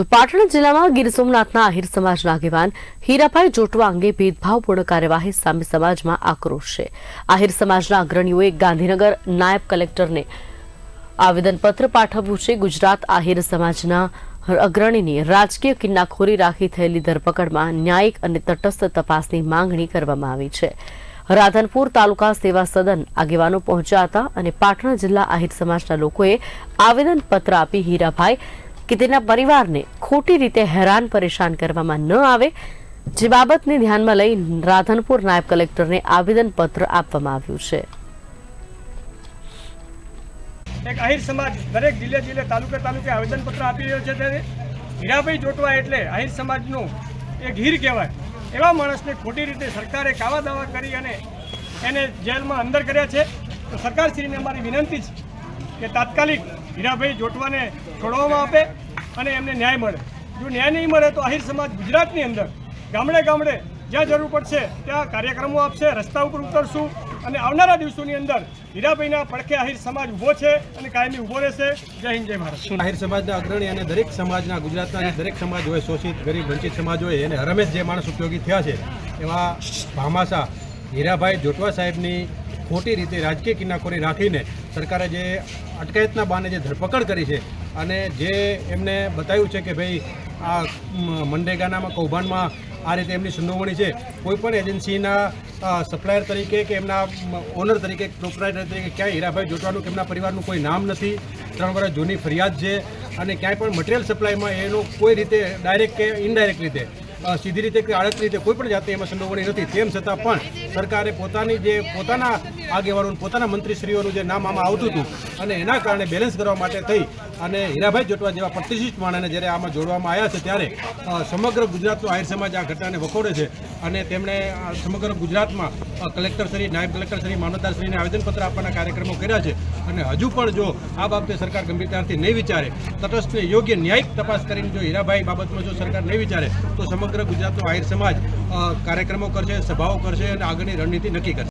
તો પાટણ જિલ્લામાં ગીર સોમનાથના આહિર સમાજના આગેવાન હીરાભાઈ જોટવા અંગે ભેદભાવપૂર્ણ કાર્યવાહી સામે સમાજમાં આક્રોશ છે. આહિર સમાજના અગ્રણીઓએ ગાંધીનગર નાયબ કલેક્ટરને આવેદનપત્ર પાઠવ્યું છે. ગુજરાત આહિર સમાજના અગ્રણીની રાજકીય કિન્નાખોરી રાખી થયેલી ધરપકડમાં ન્યાયિક અને તટસ્થ તપાસની માંગણી કરવામાં આવી છે. રાધનપુર તાલુકા સેવા સદન આગેવાનો પહોંચ્યા હતા અને પાટણ જિલ્લા આહિર સમાજના લોકોએ આવેદનપત્ર આપી હીરાભાઈ કે તેના પરિવારને ખોટી રીતે હેરાન પરેશાન કરવામાં ન આવે, જે બાબતને ધ્યાનમાં લઈ રાધનપુર નાયબ કલેક્ટરને આવેદનપત્ર આપવામાં આવ્યું છે. એક આહિર સમાજ, દરેક જિલ્લે જિલ્લે, તાલુકે તાલુકે આવેદનપત્ર આપી રહ્યો છે ત્યારે હીરાભાઈ જોટવા એટલે આહિર સમાજનું એક હીર કહેવાય. એવા માણસને ખોટી રીતે સરકારે કાવા દાવા કરી અને એને જેલમાં અંદર કર્યા છે. તો સરકારશ્રીને અમારી વિનંતી છે કે તાત્કાલિક હીરાભાઈ જોટવાને છોડવામાં આપે અને એમને ન્યાય મળે. જો ન્યાય નહીં મળે તો આહિર સમાજ ગુજરાતની અંદર ગામડે ગામડે જ્યાં જરૂર પડશે ત્યાં કાર્યક્રમો આપશે, રસ્તા ઉપર ઉતરશું અને આવનારા દિવસોની અંદર હીરાભાઈના પડખે આહિર સમાજ ઊભો છે અને કાયમી ઊભો રહેશે. જય હિન્દ, જય ભારત. આહિર સમાજના અગ્રણી અને દરેક સમાજના ગુજરાતના દરેક સમાજ હોય, શોષિત, ગરીબ, વંચિત સમાજ હોય, એને હરમેશ જે માણસ ઉપયોગી થયા છે, એવા ભામાસા હીરાભાઈ જોટવા સાહેબની ખોટી રીતે રાજકીય કિન્નાખોરી રાખીને સરકારે જે અટકાયતના બાને જે ધરપકડ કરી છે અને જે એમને બતાવ્યું છે કે ભાઈ, આ મનરેગાનામાં, કૌભાંડમાં આ રીતે એમની સંડોવણી છે કોઈપણ એજન્સીના સપ્લાયર તરીકે કે એમના ઓનર તરીકે, પ્રોપરાઇટર તરીકે ક્યાંય હીરાભાઈ જોટવાનું કે એમના પરિવારનું કોઈ નામ નથી, ત્રણ વર્ષ જૂની ફરિયાદ છે અને ક્યાંય પણ મટીરિયલ સપ્લાયમાં એનો કોઈ રીતે ડાયરેક્ટ કે ઇનડાયરેક્ટ રીતે સીધી રીતે કે આડત રીતે કોઈ પણ જાતે એમાં સંડોવણી નથી. તેમ છતાં પણ સરકારે પોતાની જે પોતાના આગેવાનો પોતાના મંત્રીશ્રીઓનું જે નામ આમાં આવતું હતું અને એના કારણે બેલેન્સ કરવા માટે થઈ અને હીરાભાઈ જોટવા જેવા પ્રતિષ્ઠિત માણસને જ્યારે આમાં જોડવામાં આવ્યા છે ત્યારે સમગ્ર ગુજરાતનો આહિર સમાજ આ ઘટનાને વખોડે છે અને તેમણે સમગ્ર ગુજરાતમાં કલેક્ટરશ્રી નાયબ કલેક્ટરશ્રી મામલતદારશ્રીને આવેદનપત્ર આપવાના કાર્યક્રમો કર્યા છે અને હજુ પણ જો આ બાબતે સરકાર ગંભીરતાથી નહીં વિચારે, તટસ્થ યોગ્ય ન્યાયિક તપાસ કરીને જો હીરાભાઈ બાબતમાં જો સરકાર નહીં વિચારે, તો સમગ્ર ગુજરાતનો આહિર સમાજ કાર્યક્રમો કરશે, સભાઓ કરશે અને આગળની રણનીતિ નક્કી કરશે.